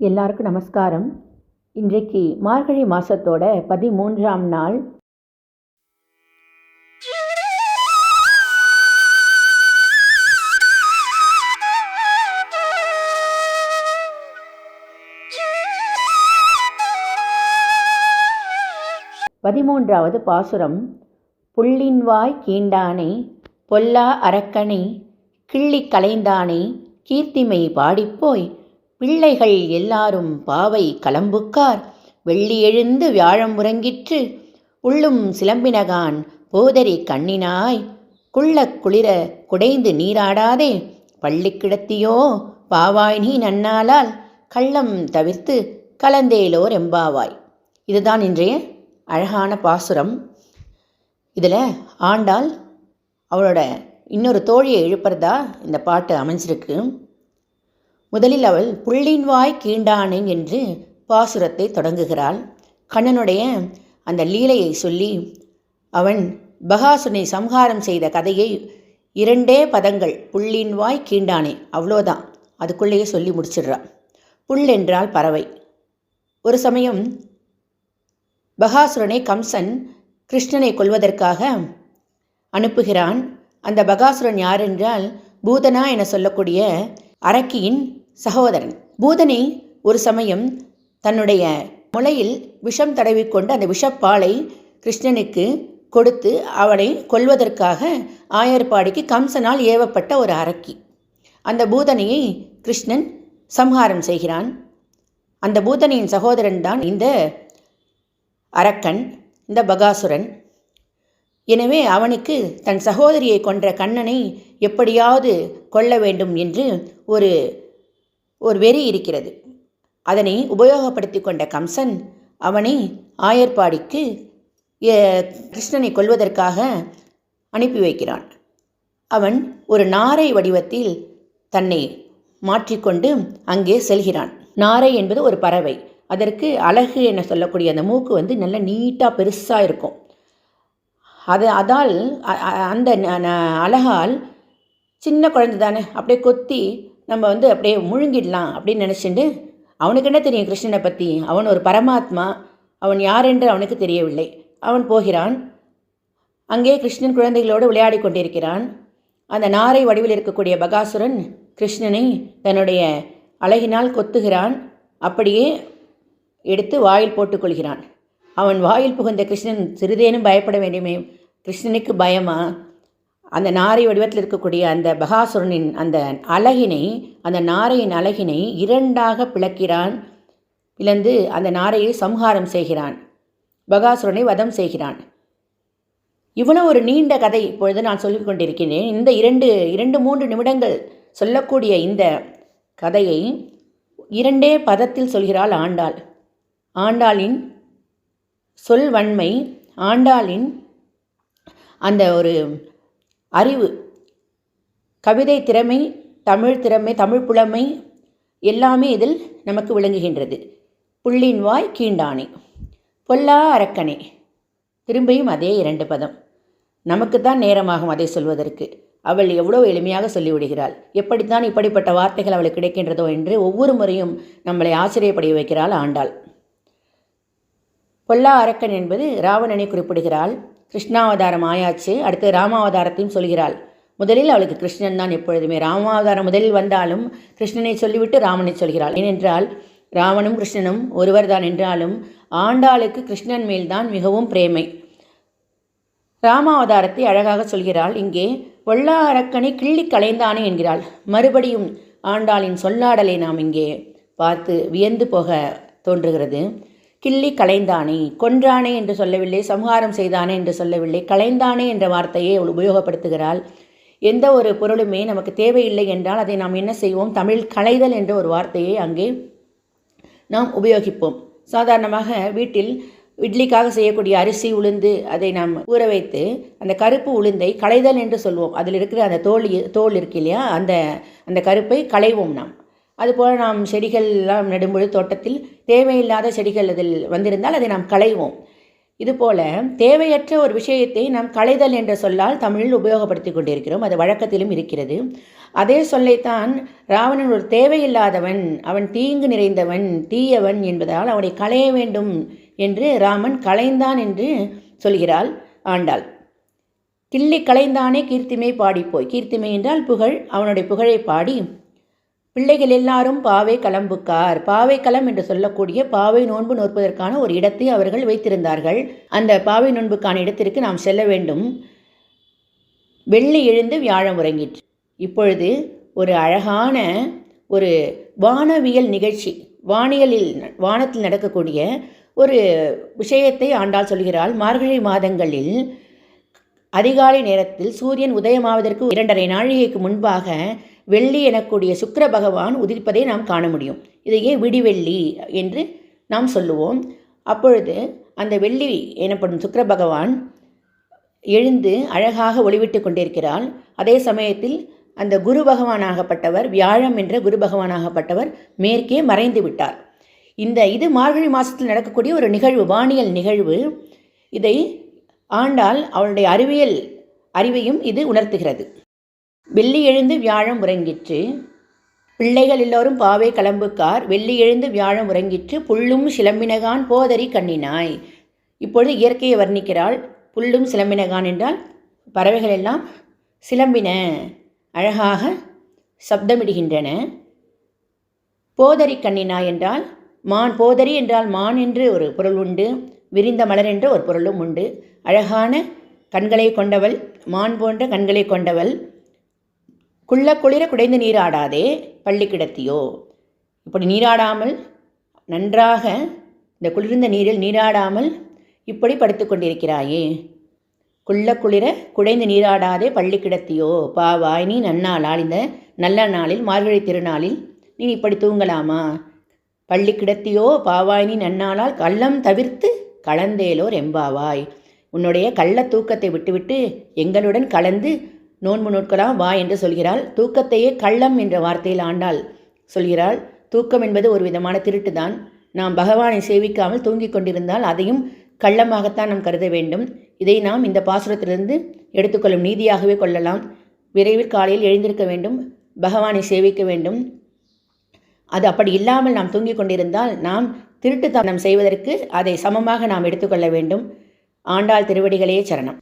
எல்லாருக்கும் நமஸ்காரம். இன்றைக்கு மார்கழி மாதத்தோட பதிமூன்றாம் நாள். பதிமூன்றாவது பாசுரம். புள்ளின்வாய் கீண்டானே பொல்லா அரக்கனை கிள்ளி கலைந்தானே கீர்த்திமை பாடிப்போய் பிள்ளைகள் எல்லாரும் பாவை கலம்புக்கார். வெள்ளி எழுந்து வியாழம் உறங்கிற்று. உள்ளும் சிலம்பினகான் போதரி கண்ணினாய். குள்ளக் குளிர குடைந்து நீராடாதே. பள்ளி கிடத்தியோ பாவாய் நீ நன்னாலால் கள்ளம் தவிர்த்து கலந்தேலோர் எம்பாவாய். இதுதான் இன்றைய அழகான பாசுரம். இதில் ஆண்டாள் அவளோட இன்னொரு தோழியை எழுப்புறதா இந்த பாட்டு அமைஞ்சிருக்கு. முதலில் அவள் புள்ளின்வாய் கீண்டானேன் என்று பாசுரத்தை தொடங்குகிறாள். கண்ணனுடைய அந்த லீலையை சொல்லி அவன் பகாசுனை சம்ஹாரம் செய்த கதையை இரண்டே பதங்கள் புள்ளின்வாய் கீண்டானே அவ்வளோதான் அதுக்குள்ளேயே சொல்லி முடிச்சிடுறான். புல் என்றால் பறவை ஒரு சமயம் பகாசுரனை கம்சன் கிருஷ்ணனை கொல்வதற்காக அனுப்புகிறான். அந்த பகாசுரன் யார் என்றால் பூதனா என சொல்லக்கூடிய அரக்கியின் சகோதரன். பூதனை ஒரு சமயம் தன்னுடைய முளையில் விஷம் தடவிக்கொண்டு அந்த விஷப்பாலை கிருஷ்ணனுக்கு கொடுத்து அவனை கொல்வதற்காக ஆயர்பாடிக்கு கம்சனால் ஏவப்பட்ட ஒரு அரக்கி. அந்த பூதனையை கிருஷ்ணன் சம்ஹாரம் செய்கிறான். அந்த பூதனையின் சகோதரன் தான் இந்த அரக்கன் இந்த பகாசுரன். எனவே அவனுக்கு தன் சகோதரியை கொன்ற கண்ணனை எப்படியாவது கொள்ள வேண்டும் என்று ஒரு ஒரு வெறி இருக்கிறது. அதனை உபயோகப்படுத்தி கொண்ட கம்சன் அவனை ஆயர்பாடிக்கு கிருஷ்ணனை கொல்வதற்காக அனுப்பி வைக்கிறான். அவன் ஒரு நாரை வடிவத்தில் தன்னை மாற்றிக்கொண்டு அங்கே செல்கிறான். நாரை என்பது ஒரு பறவை. அதற்கு அழகு என சொல்லக்கூடிய அந்த மூக்கு வந்து நல்ல நீட்டாக பெருசாக இருக்கும். அது அதால் அந்த அழகால் சின்ன குழந்தை தானே அப்படியே கொத்தி நம்ம வந்து அப்படியே முழுங்கிடலாம் அப்படின்னு நினச்சிட்டு அவனுக்கு என்ன தெரியும் கிருஷ்ணனை பற்றி அவன் ஒரு பரமாத்மா அவன் யார் என்று அவனுக்கு தெரியவில்லை. அவன் போகிறான். அங்கே கிருஷ்ணன் குழந்தைகளோடு விளையாடி கொண்டிருக்கிறான். அந்த நாரை வடிவில் இருக்கக்கூடிய பகாசுரன் கிருஷ்ணனை தன்னுடைய அழகினால் கொத்துகிறான். அப்படியே எடுத்து வாயில் போட்டுக்கொள்கிறான் அவன் வாயில் புகுந்த கிருஷ்ணன் சிறிதேனும் பயப்பட வேண்டுமே. கிருஷ்ணனுக்கு பயமா? அந்த நாரை வடிவத்தில் இருக்கக்கூடிய அந்த பகாசுரனின் அந்த அழகினை அந்த நாரையின் அழகினை இரண்டாக பிளக்கிறான். பிளந்து அந்த நாரையை சம்ஹாரம் செய்கிறான். பகாசுரனை வதம் செய்கிறான். இவ்வளோ ஒரு நீண்ட கதை இப்பொழுது நான் சொல்லிக் கொண்டிருக்கிறேன். இந்த இரண்டு இரண்டு மூன்று நிமிடங்கள் சொல்லக்கூடிய இந்த கதையை இரண்டே பதத்தில் சொல்கிறாள் ஆண்டாள். ஆண்டாளின் சொல்வன்மை ஆண்டாளின் அந்த ஒரு அறிவு. கவிதை திறமை தமிழ் திறமை தமிழ் புலமை எல்லாமே இதில் நமக்கு விளங்குகின்றது. புள்ளின் வாய் கீண்டானே பொல்லா அரக்கனே. திரும்பியும் அதே இரண்டு பதம். நமக்கு தான் நேரமாகும் அதை சொல்வதற்கு. அவள் எவ்வளோ எளிமையாக சொல்லிவிடுகிறாள். எப்படித்தான் இப்படிப்பட்ட வார்த்தைகள் அவளுக்கு கிடைக்கின்றதோ என்று ஒவ்வொரு முறையும் நம்மளை ஆச்சரியப்படைய வைக்கிறாள் ஆண்டாள். பொல்லா அரக்கன் என்பது ராவணனை குறிப்பிடுகிறாள். கிருஷ்ணாவதாரம் ஆயாச்சு. அடுத்து ராமாவதாரத்தையும் சொல்கிறாள். முதலில் அவளுக்கு கிருஷ்ணன் தான் எப்பொழுதுமே. ராமாவதாரம் முதலில் வந்தாலும் கிருஷ்ணனை சொல்லிவிட்டு ராமனை சொல்கிறாள். ஏனென்றால் ராவனும் கிருஷ்ணனும் ஒருவர்தான் என்றாலும் ஆண்டாளுக்கு கிருஷ்ணன் மேல்தான் மிகவும் பிரேமை. ராமாவதாரத்தை அழகாக சொல்கிறாள். இங்கே பொல்லா அரக்கனை கிள்ளி கலைந்தானே என்கிறாள். மறுபடியும் ஆண்டாளின் சொல்லாடலை நாம் இங்கே பார்த்து வியந்து போக தோன்றுகிறது. கிள்ளி கலைந்தானே கொன்றானே என்று சொல்லவில்லை சம்ஹாரம் செய்தானே என்று சொல்லவில்லை. கலைந்தானே என்ற வார்த்தையை அவள் உபயோகப்படுத்துகிறாள். எந்த ஒரு பொருளுமே நமக்கு தேவையில்லை என்றால் அதை நாம் என்ன செய்வோம்? தமிழ் களைதல் என்ற ஒரு வார்த்தையை அங்கே நாம் உபயோகிப்போம். சாதாரணமாக வீட்டில் இட்லிக்காக செய்யக்கூடிய அரிசி உளுந்து அதை நாம் ஊற வைத்து அந்த கருப்பு உளுந்தை களைதல் என்று சொல்வோம். அதில் இருக்கிற அந்த தோல் தோல் இருக்கு இல்லையா? அந்த அந்த கருப்பை களைவோம் நாம். அதுபோல் நாம் செடிகள்லாம் நடும்பொழுது தோட்டத்தில் தேவையில்லாத செடிகள் அதில் வந்திருந்தால் அதை நாம் களைவோம். இதுபோல தேவையற்ற ஒரு விஷயத்தை நாம் களைதல் என்ற சொல்லால் தமிழில் உபயோகப்படுத்தி கொண்டிருக்கிறோம். அது வழக்கத்திலும் இருக்கிறது. அதே சொல்லைத்தான் ராவணன் ஒரு தேவையில்லாதவன் அவன் தீங்கு நிறைந்தவன் தீயவன் என்பதால் அவனை களைய வேண்டும் என்று ராமன் களைந்தான் என்று சொல்கிறாள் ஆண்டாள். கிள்ளி களைந்தானே கீர்த்திமை பாடிப்போய். கீர்த்திமை என்றால் புகழ். அவனுடைய புகழை பாடி பிள்ளைகள் எல்லாரும் பாவை களம்புக்கார் பாவை களம் என்று சொல்லக்கூடிய பாவை நோன்பு நோற்பதற்கான ஒரு இடத்தை அவர்கள் வைத்திருந்தார்கள். அந்த பாவை நோன்புக்கான இடத்திற்கு நாம் செல்ல வேண்டும். வெள்ளி எழுந்து வியாழம் உறங்கிற்று. இப்பொழுது ஒரு அழகான ஒரு வானவியல் நிகழ்ச்சி வானியலில் வானத்தில் நடக்கக்கூடிய ஒரு விஷயத்தை ஆண்டாள் சொல்கிறாள். மார்கழி மாதங்களில் அதிகாலை நேரத்தில் சூரியன் உதயமாவதற்கு இரண்டரை நாழிகைக்கு முன்பாக வெள்ளி எனக்கூடிய சுக்கர பகவான் உதிர்ப்பதை நாம் காண முடியும். இதையே விடிவெள்ளி என்று நாம் சொல்லுவோம்? அப்பொழுது அந்த வெள்ளி எனப்படும் சுக்கர பகவான் எழுந்து அழகாக ஒளிவிட்டு கொண்டிருக்கிறாள். அதே சமயத்தில் அந்த குரு பகவானாகப்பட்டவர் வியாழம் என்ற குரு பகவானாகப்பட்டவர் மேற்கே மறைந்து விட்டார். இந்த இது மார்கழி மாதத்தில் நடக்கக்கூடிய ஒரு நிகழ்வு வானியல் நிகழ்வு. இதை ஆண்டால் அவளுடைய அறிவியல் அறிவையும் இது உணர்த்துகிறது. வெள்ளி எழுந்து வியாழம் உறங்கிற்று. பிள்ளைகள் எல்லோரும் பாவை கிளம்புக்கார். வெள்ளி எழுந்து வியாழம் உறங்கிற்று. புல்லும் சிலம்பினகான் போதறி கண்ணினாய். இப்பொழுது இயற்கையை வர்ணிக்கிறாள். புல்லும் சிலம்பினகான் என்றால் பறவைகள் எல்லாம் சிலம்பின அழகாக சப்தமிடுகின்றன. போதறி கண்ணினாய் என்றால் மான். போதறி என்றால் மான் என்று ஒரு பொருள் உண்டு. விரிந்த மலர் என்ற ஒரு பொருளும் உண்டு. அழகான கண்களை கொண்டவள் மான் போன்ற கண்களை கொண்டவள். குள்ள குளிர குடைந்து நீராடாதே பள்ளி கிடத்தியோ இப்படி நீராடாமல் நன்றாக இந்த குளிர்ந்த நீரில் நீராடாமல் இப்படி படுத்து கொண்டிருக்கிறாயே? குள்ள குளிர குடைந்து நீராடாதே பள்ளி கிடத்தியோ பாவாய் நீ நன்னாளால் இந்த நல்ல நாளில் மார்கழி திருநாளில் நீ இப்படி தூங்கலாமா? பள்ளி கிடத்தியோ பாவாய் நீ நன்னாளால் கள்ளம் தவிர்த்து கலந்தேலோர் எம்பாவாய். உன்னுடைய கள்ள தூக்கத்தை விட்டுவிட்டு எங்களுடன் கலந்து நோன்பு நோட்கலாம் வா என்று சொல்கிறாள். தூக்கத்தையே கள்ளம் என்ற வார்த்தையில் ஆண்டாள். சொல்கிறாள் தூக்கம் என்பது ஒரு விதமான திருட்டு தான் நாம் பகவானை சேவிக்காமல் தூங்கிக் கொண்டிருந்தால் அதையும் கள்ளமாகத்தான் நாம் கருத வேண்டும். இதை நாம் இந்த பாசுரத்திலிருந்து எடுத்துக்கொள்ளும் நீதியாகவே கொள்ளலாம். விரைவில் காலையில் எழுந்திருக்க வேண்டும். பகவானை சேவிக்க வேண்டும். அது அப்படி இல்லாமல் நாம் தூங்கிக் கொண்டிருந்தால் நாம் திருட்டுத்தனம் செய்வதற்கு அதை சமமாக நாம் எடுத்துக்கொள்ள வேண்டும். ஆண்டாள் திருவடிகளே சரணம்.